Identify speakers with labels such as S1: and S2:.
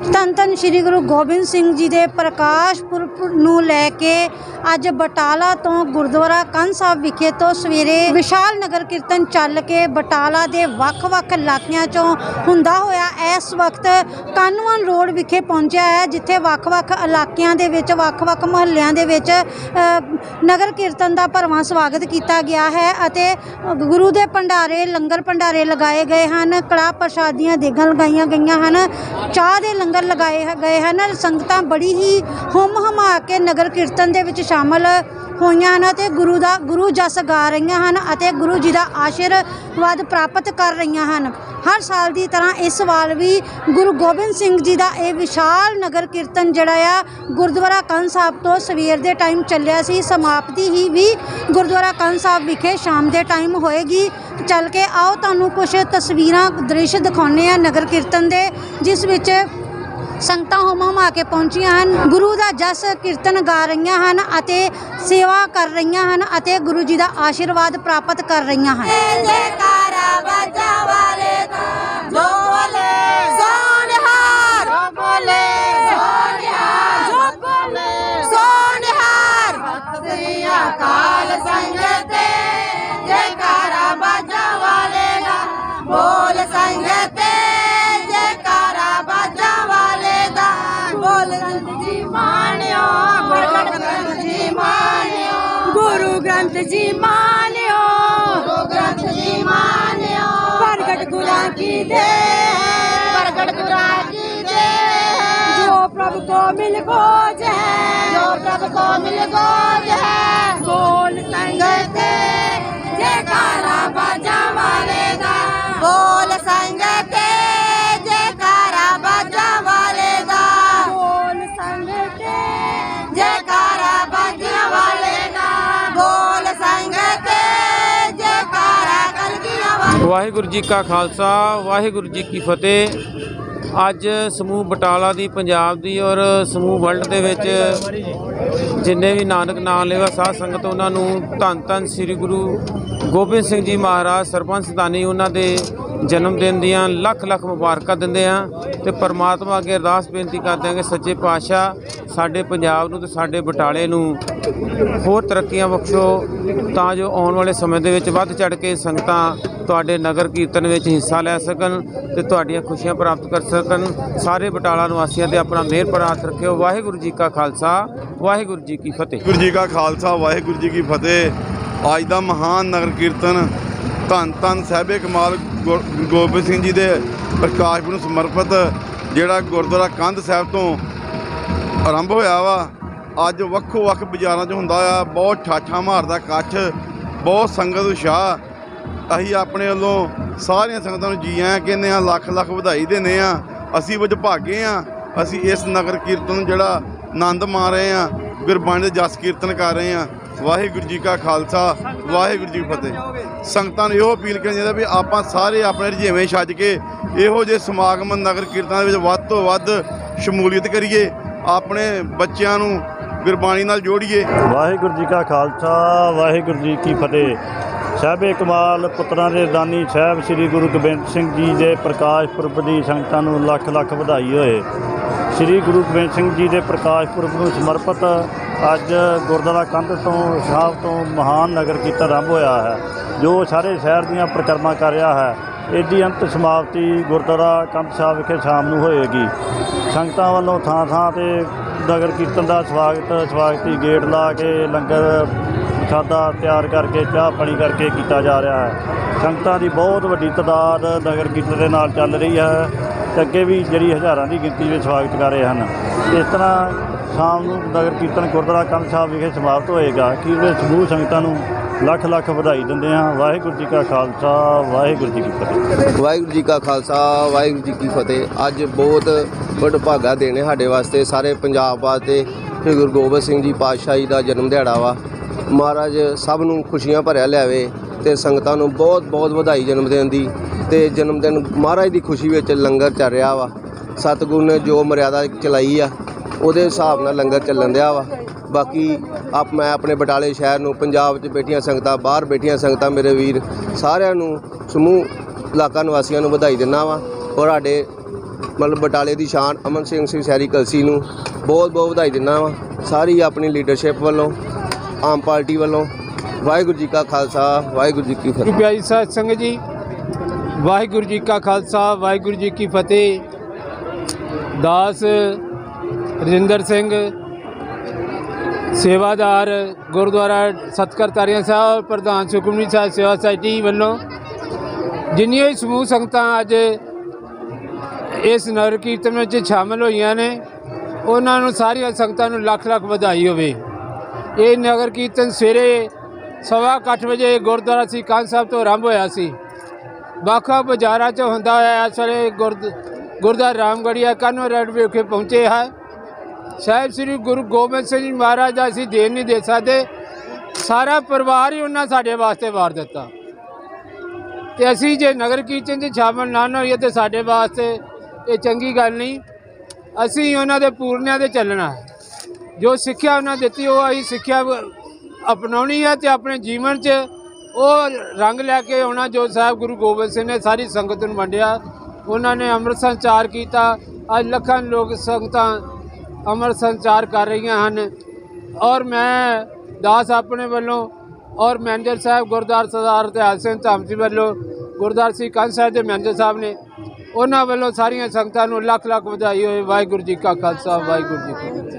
S1: ਧੰਨ ਧੰਨ ਸ੍ਰੀ ਗੁਰੂ ਗੋਬਿੰਦ ਸਿੰਘ ਜੀ ਦੇ ਪ੍ਰਕਾਸ਼ ਪੁਰਬ ਨੂੰ ਲੈ ਕੇ ਅੱਜ ਬਟਾਲਾ ਤੋਂ ਗੁਰਦੁਆਰਾ ਕੰਨ ਸਾਹਿਬ ਵਿਖੇ ਤੋਂ ਸਵੇਰੇ ਵਿਸ਼ਾਲ ਨਗਰ ਕੀਰਤਨ ਚੱਲ ਕੇ ਬਟਾਲਾ ਦੇ ਵੱਖ-ਵੱਖ ਇਲਾਕਿਆਂ ਚੋਂ ਹੁੰਦਾ ਹੋਇਆ ਇਸ ਵਕਤ ਕਾਨੂੰਨ ਰੋਡ ਵਿਖੇ ਪਹੁੰਚਿਆ ਹੈ, ਜਿੱਥੇ ਵੱਖ-ਵੱਖ ਇਲਾਕਿਆਂ ਦੇ ਵਿੱਚ ਵੱਖ-ਵੱਖ ਮੁਹੱਲਿਆਂ ਦੇ ਵਿੱਚ ਨਗਰ ਕੀਰਤਨ ਦਾ ਭਰਵਾਂ ਸਵਾਗਤ ਕੀਤਾ ਗਿਆ ਹੈ ਅਤੇ ਗੁਰੂ ਦੇ ਭੰਡਾਰੇ, ਲੰਗਰ ਭੰਡਾਰੇ ਲਗਾਏ ਗਏ ਹਨ। ਕੜਾ ਪ੍ਰਸ਼ਾਦੀਆਂ, ਦੇਗਾਂ ਲਗਾਈਆਂ ਗਈਆਂ ਹਨ। ਚਾਹ ਦੇ ਲੰਗਰ ਲਗਾਏ ਹ- ਗਏ ਹਨ। ਸੰਗਤਾਂ ਬੜੀ ਹੀ ਹੁੰਮ ਹਮਾ ਕੇ ਨਗਰ ਕੀਰਤਨ ਦੇ ਵਿੱਚ ਸ਼ਾਮਲ ਹੋਈਆਂ ਹਨ ਅਤੇ ਗੁਰੂ ਦਾ, ਗੁਰੂ ਜਸ ਗਾ ਰਹੀਆਂ ਹਨ ਅਤੇ ਗੁਰੂ ਜੀ ਦਾ ਆਸ਼ੀਰਵਾਦ ਪ੍ਰਾਪਤ ਕਰ ਰਹੀਆਂ ਹਨ। ਹਰ ਸਾਲ ਦੀ ਤਰ੍ਹਾਂ ਇਸ ਵਾਰ ਵੀ ਗੁਰੂ ਗੋਬਿੰਦ ਸਿੰਘ ਜੀ ਦਾ ਇਹ ਵਿਸ਼ਾਲ ਨਗਰ ਕੀਰਤਨ ਜਿਹੜਾ ਆ, ਗੁਰਦੁਆਰਾ ਕੰਨ ਸਾਹਿਬ ਤੋਂ ਸਵੇਰ ਦੇ ਟਾਈਮ ਚੱਲਿਆ ਸੀ। ਸਮਾਪਤੀ ਹੀ ਵੀ ਗੁਰਦੁਆਰਾ ਕੰਨ ਸਾਹਿਬ ਵਿਖੇ ਸ਼ਾਮ ਦੇ ਟਾਈਮ ਹੋਏਗੀ। ਚੱਲ ਕੇ ਆਓ, ਤੁਹਾਨੂੰ ਕੁਝ ਤਸਵੀਰਾਂ, ਦ੍ਰਿਸ਼ ਦਿਖਾਉਂਦੇ ਆ ਨਗਰ ਕੀਰਤਨ ਦੇ, ਜਿਸ ਵਿੱਚ ਸੰਗਤਾਂ ਹੋਮ ਹਮਾ ਕੇ ਪਹੁੰਚੀਆਂ ਹਨ। ਗੁਰੂ ਦਾ ਜਸ ਕੀਰਤਨ ਗਾ ਰਹੀਆਂ ਹਨ ਅਤੇ ਸੇਵਾ ਕਰ ਰਹੀਆਂ ਹਨ ਅਤੇ ਗੁਰੂ ਜੀ ਦਾ ਆਸ਼ੀਰਵਾਦ ਪ੍ਰਾਪਤ ਕਰ ਰਹੀਆਂ ਹਨ।
S2: ਜੈਕਾਰਾ ਵਾਲੇ ਗੁਰੂ ਗ੍ਰੰਥ ਜੀ ਮਾਨਿਓ ਗੁਰੂ ਗ੍ਰੰਥ ਜੀ ਮਾਨਿਓ ਪ੍ਰਗਟ ਗੁਰਾਂ ਕੀ ਦੇ ਪ੍ਰਗਟ ਗੁਰਾਂ ਕੀ ਦੇ ਜੋ ਪ੍ਰਭ ਕੋ ਮਿਲ ਗੋਜ ਹੈ ਜੋ ਪ੍ਰਭ ਕੋ ਮਿਲ
S3: ਵਾਹਿਗੁਰੂ ਜੀ ਕਾ ਖਾਲਸਾ, ਵਾਹਿਗੁਰੂ ਜੀ ਕੀ ਫਤਿਹ। ਅੱਜ ਸਮੂਹ ਬਟਾਲਾ ਦੀ, ਪੰਜਾਬ ਦੀ ਔਰ ਸਮੂਹ ਵਰਲਡ ਦੇ ਵਿੱਚ ਜਿੰਨੇ ਵੀ ਨਾਨਕ ਨਾਮ ਲੈਵਾ ਸਾਧ ਸੰਗਤ, ਉਹਨਾਂ ਨੂੰ ਧੰਨ ਧੰਨ ਸ੍ਰੀ ਗੁਰੂ ਗੋਬਿੰਦ ਸਿੰਘ ਜੀ ਮਹਾਰਾਜ, ਸਰਪੰਚ ਸਤਾਨੀ ਉਹਨਾਂ ਦੇ ਜਨਮ ਦਿਨ ਦੀਆਂ ਲੱਖ ਲੱਖ ਮੁਬਾਰਕਾਂ ਦਿੰਦੇ ਆ ਤੇ ਪਰਮਾਤਮਾ ਅੱਗੇ ਅਰਦਾਸ ਬੇਨਤੀ ਕਰਦੇ ਹਾਂ ਕਿ ਸੱਚੇ ਪਾਤਸ਼ਾਹ ਸਾਡੇ ਪੰਜਾਬ ਨੂੰ ਤੇ ਸਾਡੇ ਬਟਾਲੇ ਨੂੰ ਹੋਰ ਤਰੱਕੀਆਂ ਬਖਸ਼ੋ, ਤਾਂ ਜੋ ਆਉਣ ਵਾਲੇ ਸਮੇਂ ਦੇ ਵਿੱਚ ਵੱਧ ਚੜ ਕੇ ਸੰਗਤਾਂ ਤੁਹਾਡੇ ਨਗਰ ਕੀਰਤਨ ਵਿੱਚ ਹਿੱਸਾ ਲੈ ਸਕਣ ਤੇ ਤੁਹਾਡੀਆਂ ਖੁਸ਼ੀਆਂ ਪ੍ਰਾਪਤ ਕਰ ਸਕਣ। ਸਾਰੇ ਬਟਾਲਾ ਨਿਵਾਸੀਆਂ ਤੇ ਆਪਣਾ ਮਿਹਰ ਭਰਾ ਰੱਖਿਓ। ਵਾਹਿਗੁਰੂ ਜੀ ਕਾ ਖਾਲਸਾ, ਵਾਹਿਗੁਰੂ ਜੀ ਕੀ ਫਤਿਹ।
S4: ਗੁਰੂ ਜੀ ਕਾ ਖਾਲਸਾ, ਵਾਹਿਗੁਰੂ ਜੀ ਕੀ ਫਤਿਹ। ਅੱਜ ਦਾ ਮਹਾਨ ਨਗਰ ਕੀਰਤਨ ਧੰਨ ਧੰਨ ਸਾਹਿਬੇ ਕਮਾਲ ਗੁਰੂ ਗੋਬਿੰਦ ਸਿੰਘ ਜੀ ਦੇ ਪ੍ਰਕਾਸ਼ ਨੂੰ ਸਮਰਪਿਤ ਜਿਹੜਾ ਗੁਰਦੁਆਰਾ ਕੰਧ ਸਾਹਿਬ ਤੋਂ ਆਰੰਭ ਹੋਇਆ ਵਾ, ਅੱਜ ਵੱਖੋ ਵੱਖ ਬਾਜ਼ਾਰਾਂ 'ਚ ਹੁੰਦਾ ਆ, ਬਹੁਤ ਠਾਠਾ ਮਾਰਦਾ ਕੱਛ ਬਹੁਤ ਸੰਗਤ ਉਤਸ਼ਾਹ। ਅਸੀਂ ਆਪਣੇ ਵੱਲੋਂ ਸਾਰੀਆਂ ਸੰਗਤਾਂ ਨੂੰ ਜੀ ਆਇਆਂ, ਕਹਿੰਦੇ ਆ ਲੱਖ ਲੱਖ ਵਧਾਈ ਦਿੰਦੇ ਆ ਅਸੀਂ ਵਡਭਾਗੇ ਆ ਅਸੀਂ ਇਸ ਨਗਰ ਕੀਰਤਨ ਨੂੰ ਜਿਹੜਾ ਆਨੰਦ ਮਾਣ ਰਹੇ ਆ ਗੁਰਬਾਣੀ ਦੇ ਜਸ ਕੀਰਤਨ ਕਰ ਰਹੇ ਆ ਵਾਹਿਗੁਰੂ ਜੀ ਕਾ ਖਾਲਸਾ, ਵਾਹਿਗੁਰੂ ਜੀ ਕੀ ਫਤਿਹ। ਸੰਗਤਾਂ ਨੂੰ ਇਹੋ ਅਪੀਲ ਕਰਨੀ ਚਾਹੀਦਾ ਵੀ ਆਪਾਂ ਸਾਰੇ ਆਪਣੇ ਰਜੇਵੇਂ ਛੱਡ ਕੇ ਇਹੋ ਜਿਹੇ ਸਮਾਗਮ, ਨਗਰ ਕੀਰਤਨਾਂ ਦੇ ਵਿੱਚ ਵੱਧ ਤੋਂ ਵੱਧ ਸ਼ਮੂਲੀਅਤ ਕਰੀਏ, ਆਪਣੇ ਬੱਚਿਆਂ ਨੂੰ ਗੁਰਬਾਣੀ ਨਾਲ ਜੋੜੀਏ।
S5: ਵਾਹਿਗੁਰੂ ਜੀ ਕਾ ਖਾਲਸਾ, ਵਾਹਿਗੁਰੂ ਜੀ ਕੀ ਫਤਿਹ। ਸਾਹਿਬੇ ਕਮਾਲ ਪੁੱਤਰਾਂ ਦੇ ਦਾਨੀ ਸਾਹਿਬ ਸ੍ਰੀ ਗੁਰੂ ਗੋਬਿੰਦ ਸਿੰਘ ਜੀ ਦੇ ਪ੍ਰਕਾਸ਼ ਪੁਰਬ ਦੀ ਸੰਗਤਾਂ ਨੂੰ ਲੱਖ ਲੱਖ ਵਧਾਈ ਹੋਏ। ਸ੍ਰੀ ਗੁਰੂ ਗੋਬਿੰਦ ਸਿੰਘ ਜੀ ਦੇ ਪ੍ਰਕਾਸ਼ ਪੁਰਬ ਨੂੰ ਸਮਰਪਿਤ ਅੱਜ ਗੁਰਦੁਆਰਾ ਕੰਧ ਤੋਂ, ਸਾਹਿਬ ਤੋਂ ਮਹਾਨ ਨਗਰ ਕੀਰਤਨ ਆਰੰਭ ਹੋਇਆ ਹੈ, ਜੋ ਸਾਰੇ ਸ਼ਹਿਰ ਦੀਆਂ ਪ੍ਰਕਰਮਾ ਕਰ ਰਿਹਾ ਹੈ। ਇਹਦੀ ਅੰਤ ਸਮਾਪਤੀ ਗੁਰਦੁਆਰਾ ਕੰਧ ਸਾਹਿਬ ਵਿਖੇ ਸ਼ਾਮ ਨੂੰ ਹੋਏਗੀ। ਸੰਗਤਾਂ ਵੱਲੋਂ ਥਾਂ ਥਾਂ ਤੇ ਨਗਰ ਕੀਰਤਨ ਦਾ ਸਵਾਗਤ, ਸਵਾਗਤੀ ਗੇਟ ਲਾ ਕੇ ਲੰਗਰ, ਪ੍ਰਸ਼ਾਦਾ ਤਿਆਰ ਕਰਕੇ, ਚਾਹ ਪਾਣੀ ਕਰਕੇ ਕੀਤਾ ਜਾ ਰਿਹਾ ਹੈ। ਸੰਗਤਾਂ ਦੀ ਬਹੁਤ ਵੱਡੀ ਤਾਦਾਦ ਨਗਰ ਕੀਰਤਨ ਦੇ ਨਾਲ ਚੱਲ ਰਹੀ ਹੈ। ਤੇ ਅੱਗੇ ਵੀ ਜਿਹੜੀ ਹਜ਼ਾਰਾਂ ਦੀ ਗਿਣਤੀ ਵਿੱਚ ਸਵਾਗਤ ਕਰ ਰਹੇ ਹਨ। ਇਸ ਤਰ੍ਹਾਂ ਸ਼ਾਮ ਨੂੰ ਨਗਰ ਕੀਰਤਨ ਗੁਰਦੁਆਰਾ ਕੰਧ ਸਾਹਿਬ ਵਿਖੇ ਸਮਾਪਤ ਹੋਏਗਾ। ਕਿ ਉਹਦੇ ਸਮੂਹ ਸੰਗਤਾਂ ਨੂੰ ਲੱਖ ਲੱਖ ਵਧਾਈ ਦਿੰਦੇ ਹਾਂ। ਵਾਹਿਗੁਰੂ ਜੀ ਕਾ ਖਾਲਸਾ, ਵਾਹਿਗੁਰੂ ਜੀ ਕੀ ਫਤਿਹ।
S6: ਵਾਹਿਗੁਰੂ ਜੀ ਕਾ ਖਾਲਸਾ, ਵਾਹਿਗੁਰੂ ਜੀ ਕੀ ਫਤਿਹ। ਅੱਜ ਬਹੁਤ ਵਡਭਾਗਾ ਦੇਣੇ ਸਾਡੇ ਵਾਸਤੇ। ਸਾਰੇ ਪੰਜਾਬ ਵਾਸਤੇ ਸ੍ਰੀ ਗੁਰੂ ਗੋਬਿੰਦ ਸਿੰਘ ਜੀ ਪਾਤਸ਼ਾਹੀ ਦਾ ਜਨਮ ਦਿਹਾੜਾ ਵਾ। ਮਹਾਰਾਜ ਸਭ ਨੂੰ ਖੁਸ਼ੀਆਂ ਭਰਿਆ ਲਿਆਵੇ ਤੇ ਸੰਗਤਾਂ ਨੂੰ ਬਹੁਤ ਬਹੁਤ ਵਧਾਈ ਜਨਮ ਦਿਨ ਦੀ ਤੇ ਜਨਮ ਦਿਨ ਮਹਾਰਾਜ ਦੀ ਖੁਸ਼ੀ ਵਿੱਚ ਲੰਗਰ ਚੱਲ ਰਿਹਾ ਵਾ। ਸਤਿਗੁਰੂ ਨੇ ਜੋ ਮਰਿਆਦਾ ਚਲਾਈ ਆ, ਉਹਦੇ ਹਿਸਾਬ ਨਾਲ ਲੰਗਰ ਚੱਲਣ ਦਿਆ ਵਾ। ਬਾਕੀ ਆਪ ਮੈਂ ਆਪਣੇ ਬਟਾਲੇ ਸ਼ਹਿਰ ਨੂੰ ਪੰਜਾਬ 'ਚ ਬੈਠੀਆਂ ਸੰਗਤਾਂ, ਬਾਹਰ ਬੈਠੀਆਂ ਸੰਗਤਾਂ ਮੇਰੇ ਵੀਰ ਸਾਰਿਆਂ ਨੂੰ ਸਮੂਹ ਇਲਾਕਾ ਨਿਵਾਸੀਆਂ ਨੂੰ ਵਧਾਈ ਦਿੰਦਾ ਵਾ ਔਰ ਸਾਡੇ ਮਤਲਬ ਬਟਾਲੇ ਦੀ ਸ਼ਾਨ ਅਮਨ ਸਿੰਘ ਸਿੰਘ ਸੈਰੀ ਕਲਸੀ ਨੂੰ ਬਹੁਤ ਬਹੁਤ ਵਧਾਈ ਦਿੰਦਾ ਵਾ। ਸਾਰੀ ਆਪਣੀ ਲੀਡਰਸ਼ਿਪ ਵੱਲੋਂ, ਆਮ ਪਾਰਟੀ ਵੱਲੋਂ। ਵਾਹਿਗੁਰੂ ਜੀ ਕਾ ਖਾਲਸਾ, ਵਾਹਿਗੁਰੂ ਜੀ ਕੀ ਫਤਿਹ।
S7: ਪਿਆਰੀ ਸਾਧ ਸੰਗਤ ਜੀ। ਵਾਹਿਗੁਰੂ ਜੀ ਕਾ ਖਾਲਸਾ, ਵਾਹਿਗੁਰੂ ਜੀ ਕੀ ਫਤਿਹ। ਦਾਸ ਰਜਿੰਦਰ ਸਿੰਘ, ਸੇਵਾਦਾਰ ਗੁਰਦੁਆਰਾ ਸਤਕਰਤਾਰੀਆਂ ਸਾਹਿਬ, ਪ੍ਰਧਾਨ ਸੁਖਮਨੀ ਸਾਹਿਬ, ਸੇਵਾ ਸੁਸਾਇਟੀ ਵੱਲੋਂ ਜਿੰਨੀਆਂ ਹੀ ਸਮੂਹ ਸੰਗਤਾਂ ਅੱਜ ਇਸ ਨਗਰ ਕੀਰਤਨ ਵਿੱਚ ਸ਼ਾਮਲ ਹੋਈਆਂ ਨੇ, ਉਹਨਾਂ ਨੂੰ ਸਾਰੀਆਂ ਸੰਗਤਾਂ ਨੂੰ ਲੱਖ ਲੱਖ ਵਧਾਈ ਹੋਵੇ। ਇਹ ਨਗਰ ਕੀਰਤਨ ਸਵੇਰੇ ਸਵਾ ਕੁ ਅੱਠ ਵਜੇ ਗੁਰਦੁਆਰਾ ਸ੍ਰੀ ਕੰਨ ਸਾਹਿਬ ਤੋਂ ਆਰੰਭ ਹੋਇਆ ਸੀ। ਵੱਖ ਵੱਖ ਬਾਜ਼ਾਰਾਂ 'ਚ ਹੁੰਦਾ ਹੋਇਆ ਇਸ ਵੇਲੇ ਗੁਰਦ ਗੁਰਦੁਆਰਾ ਰਾਮਗੜੀਆ ਕਾਨੋ ਰੈਡ ਵਿਖੇ ਪਹੁੰਚੇ ਹੈ ਸਾਹਿਬ ਸ੍ਰੀ ਗੁਰੂ ਗੋਬਿੰਦ ਸਿੰਘ ਜੀ ਮਹਾਰਾਜ ਦਾ ਅਸੀਂ ਦੇਣ ਨਹੀਂ ਦੇ ਸਕਦੇ। ਸਾਰਾ ਪਰਿਵਾਰ ਹੀ ਉਹਨਾਂ ਸਾਡੇ ਵਾਸਤੇ ਵਾਰ ਦਿੱਤਾ। ਤੇ ਅਸੀਂ ਜੇ ਨਗਰ ਕੀਰਤਨ 'ਚ ਸ਼ਾਮਲ ਨਾ ਹੋਈਏ ਤੇ ਸਾਡੇ ਵਾਸਤੇ ਇਹ ਚੰਗੀ ਗੱਲ ਨਹੀਂ। ਅਸੀਂ ਉਹਨਾਂ ਦੇ ਪੂਰਨਿਆਂ ਤੇ ਚੱਲਣਾ ਹੈ। ਜੋ ਸਿੱਖਿਆ ਉਹਨਾਂ ਦਿੱਤੀ, ਉਹ ਅਸੀਂ ਸਿੱਖਿਆ ਵ- ਅਪਣਾਉਣੀ ਹੈ ਤੇ ਆਪਣੇ ਜੀਵਨ 'ਚ ਉਹ ਰੰਗ ਲੈ ਕੇ ਆਉਣਾ ਜੋ ਸਾਹਿਬ ਗੁਰੂ ਗੋਬਿੰਦ ਸਿੰਘ ਨੇ ਸਾਰੀ ਸੰਗਤ ਨੂੰ ਵੰਡਿਆ, ਉਹਨਾਂ ਨੇ ਅੰਮ੍ਰਿਤ ਸੰਚਾਰ ਕੀਤਾ, ਅੱਜ ਲੱਖਾਂ ਲੋਕ ਸੰਗਤਾਂ ਅੰਮ੍ਰਿਤ ਸੰਚਾਰ ਕਰ ਰਹੀਆਂ ਹਨ ਔਰ ਮੈਂ ਦਾਸ ਆਪਣੇ ਵੱਲੋਂ ਔਰ ਮੈਨੇਜਰ ਸਾਹਿਬ ਗੁਰਦਾਰ ਸਰਦਾਰ ਤੇ ਸਿੰਘ ਧਾਮ ਜੀ ਵੱਲੋਂ, ਗੁਰਦਾਰ ਸਿੰਘ ਕੰਨ ਸਾਹਿਬ ਦੇ ਮੈਨੇਜਰ ਸਾਹਿਬ ਨੇ, ਉਹਨਾਂ ਵੱਲੋਂ ਸਾਰੀਆਂ ਸੰਗਤਾਂ ਨੂੰ ਲੱਖ ਲੱਖ ਵਧਾਈ ਹੋਵੇ ਵਾਹਿਗੁਰੂ ਜੀ ਕਾ ਖਾਲਸਾ, ਵਾਹਿਗੁਰੂ ਜੀ ਕੀ